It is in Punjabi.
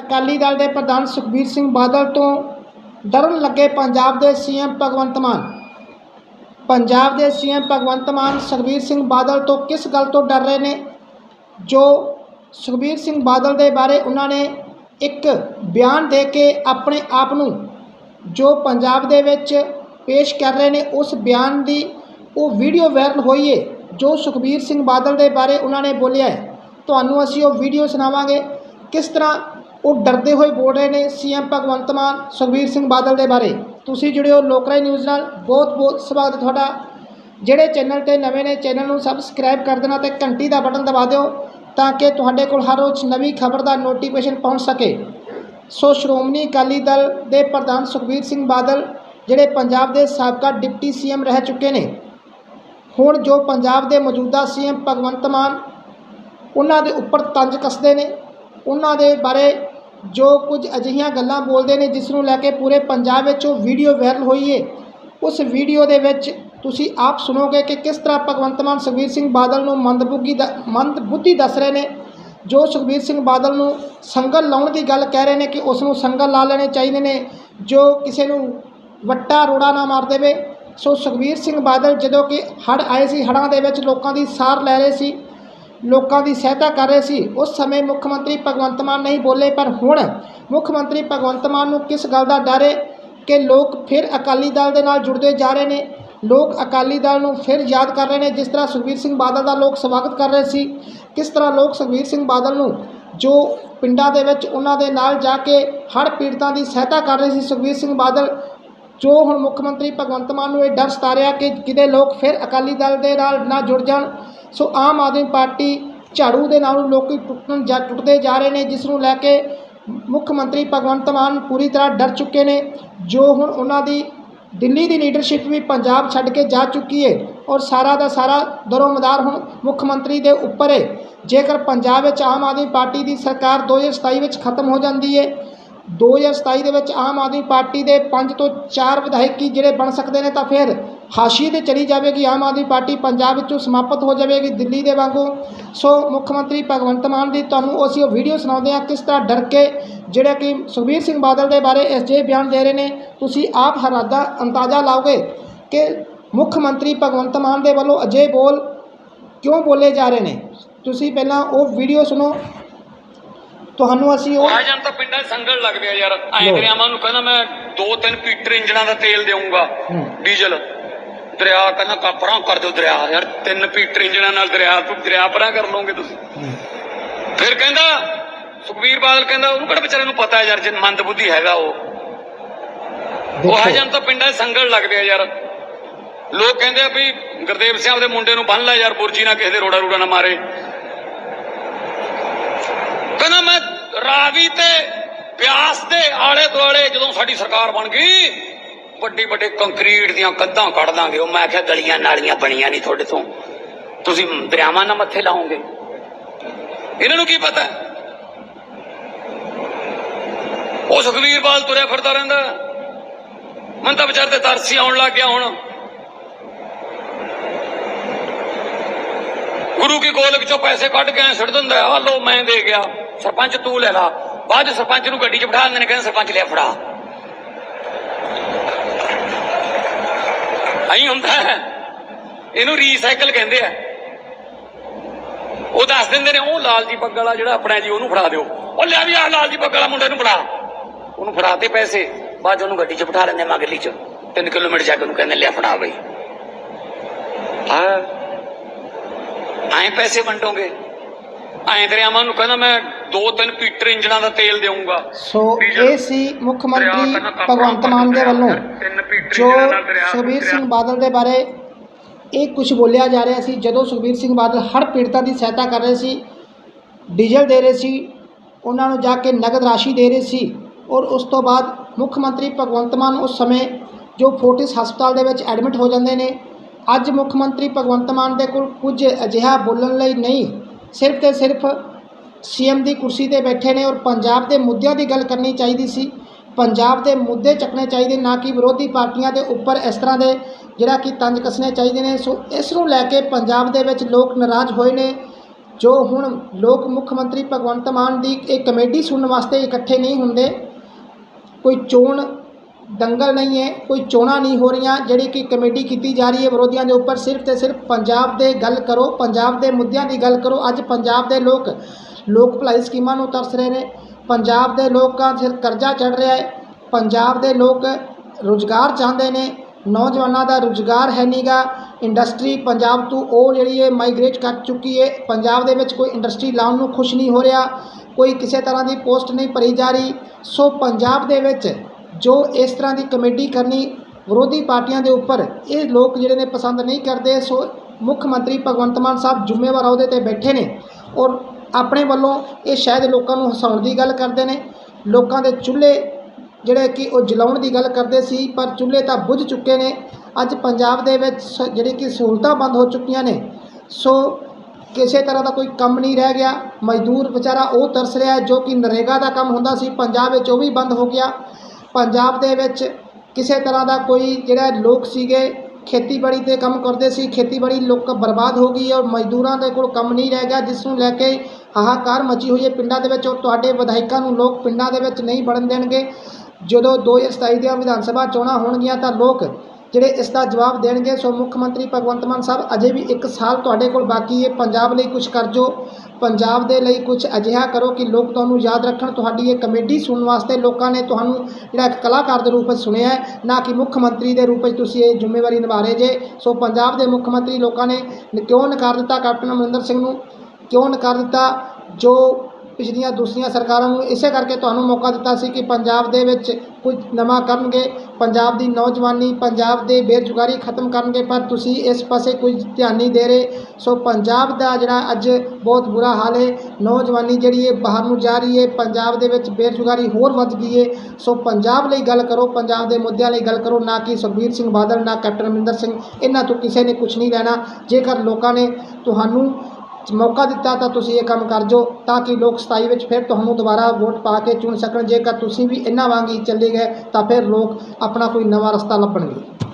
ਅਕਾਲੀ ਦਲ ਦੇ ਪ੍ਰਧਾਨ ਸੁਖਬੀਰ ਸਿੰਘ ਬਾਦਲ ਤੋਂ ਡਰਨ ਲੱਗੇ ਪੰਜਾਬ ਦੇ ਸੀਐਮ ਭਗਵੰਤ ਮਾਨ। ਪੰਜਾਬ ਦੇ ਸੀਐਮ ਭਗਵੰਤ ਮਾਨ ਸੁਖਬੀਰ ਸਿੰਘ ਬਾਦਲ ਤੋਂ ਕਿਸ ਗੱਲ ਤੋਂ ਡਰ ਰਹੇ ਨੇ? ਜੋ ਸੁਖਬੀਰ ਸਿੰਘ ਬਾਦਲ ਦੇ ਬਾਰੇ ਉਹਨਾਂ ਨੇ ਇੱਕ ਬਿਆਨ ਦੇ ਕੇ ਆਪਣੇ ਆਪ ਨੂੰ ਜੋ ਪੰਜਾਬ ਦੇ ਵਿੱਚ ਪੇਸ਼ ਕਰ ਰਹੇ ਨੇ, ਉਸ ਬਿਆਨ ਦੀ ਉਹ ਵੀਡੀਓ ਵਾਇਰਲ ਹੋਈ ਹੈ ਜੋ ਸੁਖਬੀਰ ਸਿੰਘ ਬਾਦਲ ਦੇ ਬਾਰੇ ਉਹਨਾਂ ਨੇ ਬੋਲਿਆ ਹੈ ਤੁਹਾਨੂੰ ਅਸੀਂ ਉਹ ਵੀਡੀਓ ਸੁਣਾਵਾਂਗੇ। ਕਿਸ ਤਰ੍ਹਾਂ ਉਹ ਡਰਦੇ ਹੋਏ ਬੋਲ ਰਹੇ ਨੇ ਸੀਐਮ ਭਗਵੰਤ ਮਾਨ, ਸੁਖਬੀਰ ਸਿੰਘ ਬਾਦਲ ਦੇ ਬਾਰੇ। ਤੁਸੀਂ ਜੁੜੇ ਹੋ ਲੋਕਰਾਈ ਨਿਊਜ਼ ਨਾਲ। ਬਹੁਤ ਬਹੁਤ ਸਵਾਗਤ ਤੁਹਾਡਾ। ਜਿਹੜੇ ਚੈਨਲ ਤੇ ਨਵੇਂ ਨੇ, ਚੈਨਲ ਨੂੰ ਸਬਸਕ੍ਰਾਈਬ ਕਰ ਦੇਣਾ ਤੇ ਘੰਟੀ ਦਾ ਬਟਨ ਦਬਾ ਦਿਓ ਤਾਂ ਕਿ ਤੁਹਾਡੇ ਕੋਲ ਹਰ ਰੋਜ਼ ਨਵੀਂ ਖਬਰ ਦਾ ਨੋਟੀਫਿਕੇਸ਼ਨ ਪਹੁੰਚ ਸਕੇ। ਸੋ ਸ਼੍ਰੋਮਣੀ ਅਕਾਲੀ ਦਲ ਦੇ ਪ੍ਰਧਾਨ ਸੁਖਬੀਰ ਸਿੰਘ ਬਾਦਲ, ਜਿਹੜੇ ਪੰਜਾਬ ਦੇ ਸਾਬਕਾ ਡਿਪਟੀ ਸੀਐਮ ਰਹਿ ਚੁੱਕੇ ਨੇ, ਹੁਣ ਜੋ ਪੰਜਾਬ ਦੇ ਮੌਜੂਦਾ ਸੀਐਮ ਭਗਵੰਤ ਮਾਨ, ਉਹਨਾਂ ਦੇ ਉੱਪਰ ਤੰਜ ਕੱਸਦੇ ਨੇ। ਉਹਨਾਂ ਦੇ ਬਾਰੇ ਜੋ ਕੁਝ ਅਜਿਹੀਆਂ ਗੱਲਾਂ ਬੋਲਦੇ ਨੇ ਜਿਸ ਨੂੰ ਲੈ ਕੇ ਪੂਰੇ ਪੰਜਾਬ ਵਿੱਚ ਉਹ ਵੀਡੀਓ ਵਾਇਰਲ ਹੋਈ ਹੈ ਉਸ ਵੀਡੀਓ ਦੇ ਵਿੱਚ ਤੁਸੀਂ ਆਪ ਸੁਣੋਗੇ ਕਿ ਕਿਸ ਤਰ੍ਹਾਂ ਭਗਵੰਤ ਮਾਨ ਸੁਖਬੀਰ ਸਿੰਘ ਬਾਦਲ ਨੂੰ ਮੰਦਬੁੱਧੀ ਦਾ, ਮੰਦਬੁੱਧੀ ਦੱਸ ਰਹੇ ਨੇ, ਜੋ ਸੁਖਬੀਰ ਸਿੰਘ ਬਾਦਲ ਨੂੰ ਸੰਗਲ ਲਾਉਣ ਦੀ ਗੱਲ ਕਹਿ ਰਹੇ ਨੇ ਕਿ ਉਸ ਨੂੰ ਸੰਗਲ ਲਾ ਲੈਣੇ ਚਾਹੀਦੇ ਨੇ, ਜੋ ਕਿਸੇ ਨੂੰ ਵੱਟਾ ਰੋੜਾ ਨਾ ਮਾਰ ਦੇਵੇ। ਸੋ ਸੁਖਬੀਰ ਸਿੰਘ ਬਾਦਲ ਜਦੋਂ ਕਿ ਹੜ੍ਹ ਆਏ ਸੀ, ਹੜ੍ਹਾਂ ਦੇ ਵਿੱਚ ਲੋਕਾਂ ਦੀ ਸਾਰ ਲੈ ਰਹੇ ਸੀ। ਲੋਕਾਂ ਦੀ ਸਹਾਇਤਾ ਕਰ ਰਹੇ ਸੀ। ਉਸ ਸਮੇਂ ਮੁੱਖ ਮੰਤਰੀ ਭਗਵੰਤ ਮਾਨ ਨਹੀਂ ਬੋਲੇ, ਪਰ ਹੁਣ ਮੁੱਖ ਮੰਤਰੀ ਭਗਵੰਤ ਮਾਨ ਨੂੰ ਕਿਸ ਗੱਲ ਦਾ ਡਰ ਹੈ ਕਿ ਲੋਕ ਫਿਰ ਅਕਾਲੀ ਦਲ ਦੇ ਨਾਲ ਜੁੜਦੇ ਜਾ ਰਹੇ ਨੇ? ਲੋਕ ਅਕਾਲੀ ਦਲ ਨੂੰ ਫਿਰ ਯਾਦ ਕਰ ਰਹੇ ਨੇ, ਜਿਸ ਤਰ੍ਹਾਂ ਸੁਖਬੀਰ ਸਿੰਘ ਬਾਦਲ ਦਾ ਲੋਕ ਸਵਾਗਤ ਕਰ ਰਹੇ ਸੀ। ਕਿਸ ਤਰ੍ਹਾਂ ਲੋਕ ਸੁਖਬੀਰ ਸਿੰਘ ਬਾਦਲ ਨੂੰ ਜੋ ਪਿੰਡਾਂ ਦੇ ਵਿੱਚ ਉਹਨਾਂ ਦੇ ਨਾਲ ਜਾ ਕੇ ਹੜ੍ਹ ਪੀੜਤਾਂ ਦੀ ਸਹਾਇਤਾ ਕਰ ਰਹੇ ਸੀ, ਸੁਖਬੀਰ ਸਿੰਘ ਬਾਦਲ, ਜੋ ਹੁਣ ਮੁੱਖ ਮੰਤਰੀ ਭਗਵੰਤ ਮਾਨ ਨੂੰ ਇਹ ਡਰ ਸਤਾ ਰਿਹਾ ਕਿ ਕਿਤੇ ਲੋਕ ਫਿਰ ਅਕਾਲੀ ਦਲ ਦੇ ਨਾਲ ਨਾ ਜੁੜ ਜਾਣ ਸੋ ਆਮ ਆਦਮੀ ਪਾਰਟੀ ਝਾੜੂ ਦੇ ਨਾਲੋਂ ਲੋਕੀ ਟੁੱਟਣ ਜਾਂ ਟੁੱਟਦੇ ਜਾ ਰਹੇ ਨੇ, ਜਿਸ ਨੂੰ ਲੈ ਕੇ ਮੁੱਖ ਮੰਤਰੀ ਭਗਵੰਤ ਮਾਨ ਪੂਰੀ ਤਰ੍ਹਾਂ ਡਰ ਚੁੱਕੇ ਨੇ, ਜੋ ਹੁਣ ਉਹਨਾਂ ਦੀ ਦਿੱਲੀ ਦੀ ਲੀਡਰਸ਼ਿਪ ਵੀ ਪੰਜਾਬ ਛੱਡ ਕੇ ਜਾ ਚੁੱਕੀ ਹੈ ਔਰ ਸਾਰਾ ਦਾ ਸਾਰਾ ਦਰੋਮਦਾਰ ਹੁਣ ਮੁੱਖ ਮੰਤਰੀ ਦੇ ਉੱਪਰ ਹੈ ਜੇਕਰ ਪੰਜਾਬ ਵਿੱਚ ਆਮ ਆਦਮੀ ਪਾਰਟੀ ਦੀ ਸਰਕਾਰ 2027 ਵਿੱਚ ਖਤਮ ਹੋ ਜਾਂਦੀ ਹੈ 2027 ਦੇ ਵਿੱਚ ਆਮ ਆਦਮੀ ਪਾਰਟੀ ਦੇ 5 ਤੋਂ 4 ਵਿਧਾਇਕੀ ਜਿਹੜੇ ਬਣ ਸਕਦੇ ਨੇ ਤਾਂ ਫਿਰ ਹਾਸ਼ੀਏ ਤੇ ਚਲੀ ਜਾਵੇਗੀ ਆਮ ਆਦਮੀ ਪਾਰਟੀ, ਪੰਜਾਬ ਵਿੱਚੋਂ ਸਮਾਪਤ ਹੋ ਜਾਵੇਗੀ ਦਿੱਲੀ ਦੇ ਵਾਂਗੂ। ਸੋ ਮੁੱਖ ਮੰਤਰੀ ਭਗਵੰਤ ਮਾਨ ਦੀ ਤੁਹਾਨੂੰ ਅਸੀਂ ਉਹ ਵੀਡੀਓ ਸੁਣਾਉਂਦੇ ਹਾਂ, ਕਿਸ ਤਰ੍ਹਾਂ ਡਰ ਕੇ ਜਿਹੜਾ ਕਿ ਸੁਖਬੀਰ ਸਿੰਘ ਬਾਦਲ ਦੇ ਬਾਰੇ ਇਸ ਬਿਆਨ ਦੇ ਰਹੇ ਨੇ, ਤੁਸੀਂ ਆਪ ਹਰਾਦਾ ਅੰਦਾਜ਼ਾ ਲਾਓਗੇ ਕਿ ਮੁੱਖ ਮੰਤਰੀ ਭਗਵੰਤ ਮਾਨ ਦੇ ਵੱਲੋਂ ਅਜੇ ਬੋਲ ਕਿਉਂ ਬੋਲੇ ਜਾ ਰਹੇ ਨੇ? ਤੁਸੀਂ ਪਹਿਲਾਂ ਉਹ ਵੀਡੀਓ ਸੁਣੋ ਤੁਹਾਨੂੰ ਅਸੀਂ ਉਹ ਆ ਤਾਂ ਪਿੰਡਾਂ 'ਚ ਸੰਗਲ ਲੱਗਦੇ ਆ ਯਾਰ। ਐਂ। ਦਰਿਆਵਾਂ ਨੂੰ ਕਹਿੰਦਾ ਮੈਂ ਦੋ ਤਿੰਨ ਪੀਟਰ ਇੰਜਣਾਂ ਦਾ ਤੇਲ ਦੇਵਾਂਗਾ। ਡੀਜ਼ਲ। ਦਰਿਆ ਕਹਿੰਦਾ ਕਾਪਰਾਂ ਕਰ ਦਿਓ ਦਰਿਆ। ਯਾਰ ਤਿੰਨ ਪੀਟਰ ਇੰਜਣਾਂ ਨਾਲ ਦਰਿਆ ਤੋਂ ਦਰਿਆ ਪਰਾਂ ਕਰ ਲਓਗੇ ਤੁਸੀਂ। ਫਿਰ ਕਹਿੰਦਾ ਸੁਖਬੀਰ ਬਾਦਲ ਕਹਿੰਦਾ ਉਹਨੂੰ ਕਿਹੜਾ ਵਿਚਾਰੇ ਨੂੰ ਪਤਾ ਯਾਰ ਜੇ ਮੰਦ ਬੁੱਧੀ ਹੈਗਾ ਉਹ। ਉਹ ਆ ਜਾਣ ਤਾਂ ਪਿੰਡਾਂ 'ਚ ਸੰਗਲ ਲੱਗਦੇ ਆ ਯਾਰ। ਲੋਕ ਕਹਿੰਦੇ ਆ ਵੀ ਗੁਰਦੇਵ ਸਿੰਘ ਦੇ ਮੁੰਡੇ ਨੂੰ ਬੰਨ ਲੈ ਯਾਰ ਬੁਰਜੀ ਨਾ ਕਿਸੇ ਦੇ ਰੋੜਾ ਰੂੜਾ ਨਾ ਮਾਰੇ ਕਹਿੰਦਾ ਮੈਂ ਰਾਵੀ ਤੇ ਪਿਆਸ ਦੇ ਆਲੇ ਦੁਆਲੇ ਜਦੋਂ ਸਾਡੀ ਸਰਕਾਰ ਬਣ ਗਈ, ਵੱਡੀ ਵੱਡੇ ਕੰਕਰੀਟ ਦੀਆਂ ਕੰਧਾਂ ਕੱਢ ਦਾਂਗੇ। ਉਹ ਮੈਂ ਕਿਹਾ ਗਲੀਆਂ ਨਾਲੀਆਂ ਬਣੀਆਂ ਨਹੀਂ ਤੁਹਾਡੇ ਤੋਂ। ਤੁਸੀਂ ਦਰਿਆਵਾਂ ਨਾਲ ਮੱਥੇ ਲਾਓਗੇ। ਇਹਨਾਂ ਨੂੰ ਕੀ ਪਤਾ? ਉਹ ਸੁਖਵੀਰ ਬਾਲ ਤੁਰਿਆ ਫਿਰਦਾ ਰਹਿੰਦਾ। ਮਨ ਤਾਂ ਵਿਚਾਰ ਤੇ ਤਰਸੀ ਆਉਣ ਲੱਗ ਗਿਆ ਹੁਣ। ਗੁਰੂ ਕੀ ਗੋਲਕ ਚੋਂ ਪੈਸੇ ਕੱਢ ਕੇ ਐਂ ਸੁੱਟ ਦਿੰਦਾ ਆ ਲੋ ਮੈਂ ਦੇ ਗਿਆ। ਸਰਪੰਚ ਤੂੰ ਲੈ ਲਾ। ਬਾਅਦ 'ਚ ਸਰਪੰਚ ਨੂੰ ਗੱਡੀ 'ਚ ਬਿਠਾ ਦਿੰਦੇ ਨੇ, ਕਹਿੰਦੇ ਸਰਪੰਚ ਲਿਆ ਫੜਾ। ਐਂ ਹੁੰਦਾ ਇਹਨੂੰ ਰੀਸਾਈਕਲ ਕਹਿੰਦੇ ਆ। ਉਹ ਦੱਸ ਦਿੰਦੇ ਨੇ, ਉਹ ਲਾਲ ਜੀ ਬੱਗ ਵਾਲਾ ਜਿਹੜਾ ਆਪਣਾ ਜੀ, ਉਹਨੂੰ ਫੜਾ ਦਿਓ। ਉਹ ਲਿਆ ਵੀ ਆ ਲਾਲ ਜੀ ਬੱਗ ਵਾਲਾ, ਮੁੰਡੇ ਨੂੰ ਫੜਾ। ਉਹਨੂੰ ਫੜਾਤੇ ਪੈਸੇ। ਬਾਅਦ 'ਚ ਉਹਨੂੰ ਗੱਡੀ 'ਚ ਬਿਠਾ ਲੈਂਦੇ ਮਗਲੀ 'ਚ। 3 ਕਿਲੋਮੀਟਰ ਜਾ ਕੇ ਉਹਨੂੰ ਕਹਿੰਦੇ ਲਿਆ ਫੜਾ ਬਈ। ਹਾਂ। ਐਂ ਪੈਸੇ ਵੰਡੋਗੇ। ਐਂ ਦਰਿਆਵਾਂ ਨੂੰ ਕਹਿੰਦਾ ਮੈਂ ਦੋ ਤਿੰਨ ਪੀਟਰ ਇੰਜਣਾਂ ਦਾ ਤੇਲ ਦੇਵਾਂਗਾ ਸੋ ਇਹ ਸੀ ਮੁੱਖ ਮੰਤਰੀ ਭਗਵੰਤ ਮਾਨ ਦੇ ਵੱਲੋਂ ਜੋ ਸੁਖਬੀਰ ਸਿੰਘ ਬਾਦਲ ਦੇ ਬਾਰੇ ਇਹ ਕੁਝ ਬੋਲਿਆ ਜਾ ਰਿਹਾ ਸੀ। ਜਦੋਂ ਸੁਖਬੀਰ ਸਿੰਘ ਬਾਦਲ ਹੜ੍ਹ ਪੀੜਤਾਂ ਦੀ ਸਹਾਇਤਾ ਕਰ ਰਹੇ ਸੀ ਡੀਜ਼ਲ ਦੇ ਰਹੇ ਸੀ ਉਹਨਾਂ ਨੂੰ ਜਾ ਕੇ ਨਗਦ ਰਾਸ਼ੀ ਦੇ ਰਹੇ ਸੀ ਔਰ ਉਸ ਤੋਂ ਬਾਅਦ ਮੁੱਖ ਮੰਤਰੀ ਭਗਵੰਤ ਮਾਨ ਉਸ ਸਮੇਂ ਜੋ ਫੋਰਟਿਸ ਹਸਪਤਾਲ ਦੇ ਵਿੱਚ ਐਡਮਿਟ ਹੋ ਜਾਂਦੇ ਨੇ ਅੱਜ ਮੁੱਖ ਮੰਤਰੀ ਭਗਵੰਤ ਮਾਨ ਦੇ ਕੋਲ ਕੁਝ ਅਜਿਹਾ ਬੋਲਣ ਲਈ ਨਹੀਂ ਸਿਰਫ ਤੇ ਸਿਰਫ ਸੀਐਮ ਦੀ ਕੁਰਸੀ ਤੇ ਬੈਠੇ ਨੇ ਔਰ ਪੰਜਾਬ ਦੇ ਮੁੱਦਿਆਂ ਦੀ ਗੱਲ ਕਰਨੀ ਚਾਹੀਦੀ ਸੀ। ਪੰਜਾਬ ਦੇ ਮੁੱਦੇ ਚੱਕਣੇ ਚਾਹੀਦੇ, ਨਾ ਕਿ ਵਿਰੋਧੀ ਪਾਰਟੀਆਂ ਦੇ ਉੱਪਰ ਇਸ ਤਰ੍ਹਾਂ ਦੇ ਜਿਹੜਾ ਕਿ ਤੰਜ ਕੱਸਣੇ ਚਾਹੀਦੇ ਨੇ। ਸੋ ਇਸ ਨੂੰ ਲੈ ਕੇ ਪੰਜਾਬ ਦੇ ਵਿੱਚ ਲੋਕ ਨਾਰਾਜ਼ ਹੋਏ ਨੇ, ਜੋ ਹੁਣ ਲੋਕ ਮੁੱਖ ਮੰਤਰੀ ਭਗਵੰਤ ਮਾਨ ਦੀ ਇਹ ਕਮੇਟੀ ਸੁਣਨ ਵਾਸਤੇ ਇਕੱਠੇ ਨਹੀਂ ਹੁੰਦੇ। ਕੋਈ ਚੋਣ ਦੰਗਲ ਨਹੀਂ ਹੈ, ਕੋਈ ਚੋਣਾਂ ਨਹੀਂ ਹੋ ਰਹੀਆਂ, ਜਿਹੜੀ ਕਿ ਕਮੇਟੀ ਕੀਤੀ ਜਾ ਰਹੀ ਹੈ ਵਿਰੋਧੀਆਂ ਦੇ ਉੱਪਰ। ਸਿਰਫ ਤੇ ਸਿਰਫ ਪੰਜਾਬ ਦੇ ਗੱਲ ਕਰੋ, ਪੰਜਾਬ ਦੇ ਮੁੱਦਿਆਂ ਦੀ ਗੱਲ ਕਰੋ। ਅੱਜ ਪੰਜਾਬ ਦੇ ਲੋਕ ਲੋਕ ਭਲਾਈ ਸਕੀਮਾਂ ਨੂੰ ਤਰਸ ਰਹੇ ਨੇ। ਪੰਜਾਬ ਦੇ ਲੋਕਾਂ ਸਿਰ ਕਰਜ਼ਾ ਚੜ ਰਿਹਾ ਹੈ। ਪੰਜਾਬ ਦੇ ਲੋਕ ਰੁਜ਼ਗਾਰ ਚਾਹੁੰਦੇ ਨੇ। ਨੌਜਵਾਨਾਂ ਦਾ ਰੁਜ਼ਗਾਰ ਹੈ ਨੀਗਾ ਇੰਡਸਟਰੀ ਪੰਜਾਬ ਤੋਂ ਉਹ ਜਿਹੜੀ ਹੈ ਮਾਈਗ੍ਰੇਟ ਕਰ ਚੁੱਕੀ ਹੈ, ਪੰਜਾਬ ਦੇ ਵਿੱਚ ਕੋਈ ਇੰਡਸਟਰੀ ਲਾਉਣ ਨੂੰ ਖੁਸ਼ ਨਹੀਂ ਹੋ ਰਿਹਾ, ਕੋਈ ਕਿਸੇ ਤਰ੍ਹਾਂ ਦੀ ਪੋਸਟ ਨਹੀਂ ਭਰੀ ਜਾ ਰਹੀ। ਸੋ ਪੰਜਾਬ ਦੇ ਵਿੱਚ ਜੋ ਇਸ ਤਰ੍ਹਾਂ ਦੀ ਕਮੇਟੀ ਕਰਨੀ ਵਿਰੋਧੀ ਪਾਰਟੀਆਂ ਦੇ ਉੱਪਰ ਇਹ ਲੋਕ ਜਿਹੜੇ ਨੇ ਪਸੰਦ ਨਹੀਂ ਕਰਦੇ, ਸੋ ਮੁੱਖ ਮੰਤਰੀ ਭਗਵੰਤ ਮਾਨ ਸਾਹਿਬ ਜ਼ਿੰਮੇਵਾਰ ਅਹੁਦੇ ਤੇ ਬੈਠੇ ਨੇ ਔਰ ਆਪਣੇ ਵੱਲੋਂ ਇਹ ਸ਼ਾਇਦ ਲੋਕਾਂ ਨੂੰ ਹਸਾਉਣ ਦੀ ਗੱਲ ਕਰਦੇ ਨੇ। ਲੋਕਾਂ ਦੇ ਚੁੱਲ੍ਹੇ ਜਿਹੜੇ ਕਿ ਉਹ ਜਲਾਉਣ ਦੀ ਗੱਲ ਕਰਦੇ ਸੀ, ਪਰ ਚੁੱਲ੍ਹੇ ਤਾਂ ਬੁਝ ਚੁੱਕੇ ਨੇ। ਅੱਜ ਪੰਜਾਬ ਦੇ ਵਿੱਚ ਸ- ਜਿਹੜੀ ਕਿ ਸਹੂਲਤਾਂ ਬੰਦ ਹੋ ਚੁੱਕੀਆਂ ਨੇ। ਸੋ ਕਿਸੇ ਤਰ੍ਹਾਂ ਦਾ ਕੋਈ ਕੰਮ ਨਹੀਂ ਰਹਿ ਗਿਆ। ਮਜ਼ਦੂਰ ਵਿਚਾਰਾ ਉਹ ਤਰਸ ਰਿਹਾ ਜੋ ਕਿ ਨਰੇਗਾ ਦਾ ਕੰਮ ਹੁੰਦਾ ਸੀ। ਪੰਜਾਬ ਵਿੱਚ ਉਹ ਵੀ ਬੰਦ ਹੋ ਗਿਆ। ਪੰਜਾਬ ਦੇ ਵਿੱਚ ਕਿਸੇ ਤਰ੍ਹਾਂ ਦਾ ਕੋਈ ਜਿਹੜਾ ਲੋਕ ਸੀਗੇ ਖੇਤੀਬਾੜੀ ਤੇ ਕੰਮ ਕਰਦੇ ਸੀ। ਖੇਤੀਬਾੜੀ ਲੋਕ ਬਰਬਾਦ ਹੋ ਗਈ ਔਰ ਮਜ਼ਦੂਰਾਂ ਦੇ ਕੋਲ ਕੰਮ ਨਹੀਂ ਰਹਿ ਗਿਆ, ਜਿਸ ਨੂੰ ਲੈ ਕੇ ਹਾਹਾਕਾਰ ਮਚੀ ਹੋਈ ਹੈ ਪਿੰਡਾਂ ਦੇ ਵਿੱਚ ਔਰ ਤੁਹਾਡੇ ਵਿਧਾਇਕਾਂ ਨੂੰ ਲੋਕ ਪਿੰਡਾਂ ਦੇ ਵਿੱਚ ਨਹੀਂ ਵੜਨ ਦੇਣਗੇ। ਜਦੋਂ 2027 ਦੀਆਂ ਵਿਧਾਨ ਸਭਾ ਚੋਣਾਂ ਹੋਣਗੀਆਂ ਤਾਂ ਲੋਕ ਜਿਹੜੇ ਇਸ ਦਾ ਜਵਾਬ ਦੇਣਗੇ। ਸੋ ਮੁੱਖ ਮੰਤਰੀ ਭਗਵੰਤ ਮਾਨ ਸਾਹਿਬ, ਅਜੇ ਵੀ ਇੱਕ ਸਾਲ ਤੁਹਾਡੇ ਕੋਲ ਬਾਕੀ ਹੈ। ਪੰਜਾਬ ਲਈ ਕੁਝ ਕਰ ਜੋ। ਪੰਜਾਬ ਦੇ ਲਈ ਕੁਝ ਅਜਿਹਾ ਕਰੋ ਕਿ ਲੋਕ ਤੁਹਾਨੂੰ ਯਾਦ ਰੱਖਣ। ਤੁਹਾਡੀ ਇਹ ਕਮੇਡੀ ਸੁਣਨ ਵਾਸਤੇ ਲੋਕਾਂ ਨੇ ਤੁਹਾਨੂੰ ਜਿਹੜਾ ਇੱਕ ਕਲਾਕਾਰ ਦੇ ਰੂਪ ਵਿੱਚ ਸੁਣਿਆ ਨਾ ਕਿ ਮੁੱਖ ਮੰਤਰੀ ਦੇ ਰੂਪ ਵਿੱਚ ਤੁਸੀਂ ਇਹ ਜ਼ਿੰਮੇਵਾਰੀ ਨਿਭਾ ਰਹੇ ਜੇ। ਸੋ ਪੰਜਾਬ ਦੇ ਮੁੱਖ ਮੰਤਰੀ ਲੋਕਾਂ ਨੇ ਕਿਉਂ ਨਕਾਰ ਦਿੱਤਾ ਕੈਪਟਨ ਅਮਰਿੰਦਰ ਸਿੰਘ ਨੂੰ? ਕਿਉਂ ਨਕਾਰ ਦਿੱਤਾ? ਜੋ ਪਿਛਲੀਆਂ ਦੂਸਰੀਆਂ ਸਰਕਾਰਾਂ ਨੂੰ ਇਸੇ ਕਰਕੇ ਤੁਹਾਨੂੰ ਮੌਕਾ ਦਿੱਤਾ ਸੀ ਕਿ ਪੰਜਾਬ ਦੇ ਵਿੱਚ ਕੁਝ ਨਵਾਂ ਕਰਨਗੇ। ਪੰਜਾਬ ਦੀ ਨੌਜਵਾਨੀ ਪੰਜਾਬ ਦੇ ਬੇਰੁਜ਼ਗਾਰੀ ਖਤਮ ਕਰਨਗੇ, ਪਰ ਤੁਸੀਂ ਇਸ ਪਾਸੇ ਕੋਈ ਧਿਆਨ ਨਹੀਂ ਦੇ ਰਹੇ। ਸੋ ਪੰਜਾਬ ਦਾ ਜਿਹੜਾ ਅੱਜ ਬਹੁਤ ਬੁਰਾ ਹਾਲ ਹੈ। ਨੌਜਵਾਨੀ ਜਿਹੜੀ ਹੈ, ਬਾਹਰ ਨੂੰ ਜਾ ਰਹੀ ਹੈ। ਪੰਜਾਬ ਦੇ ਵਿੱਚ ਬੇਰੁਜ਼ਗਾਰੀ ਹੋਰ ਵੱਧ ਗਈ ਹੈ। ਸੋ ਪੰਜਾਬ ਲਈ ਗੱਲ ਕਰੋ, ਪੰਜਾਬ ਦੇ ਮੁੱਦਿਆਂ ਲਈ ਗੱਲ ਕਰੋ। ਨਾ ਕਿ ਸੁਖਬੀਰ ਸਿੰਘ ਬਾਦਲ, ਨਾ ਕੈਪਟਨ ਅਮਰਿੰਦਰ ਸਿੰਘ। ਇਹਨਾਂ ਤੋਂ ਕਿਸੇ ਨੇ ਕੁਝ ਨਹੀਂ ਲੈਣਾ। ਜੇਕਰ ਲੋਕਾਂ ਨੇ ਤੁਹਾਨੂੰ ਮੌਕਾ ਦਿੱਤਾ ਤਾਂ ਤੁਸੀਂ ਇਹ ਕੰਮ ਕਰ ਜੋ ਤਾਂ ਕਿ ਲੋਕ 27 ਵਿੱਚ ਫਿਰ ਤੁਹਾਨੂੰ ਦੁਬਾਰਾ ਵੋਟ ਪਾ ਕੇ ਚੁਣ ਸਕਣ। ਜੇਕਰ ਤੁਸੀਂ ਵੀ ਇਹਨਾਂ ਵਾਂਗ ਹੀ ਚੱਲੇ ਗਏ, ਤਾਂ ਫਿਰ ਲੋਕ ਆਪਣਾ ਕੋਈ ਨਵਾਂ ਰਸਤਾ ਲੱਭਣਗੇ।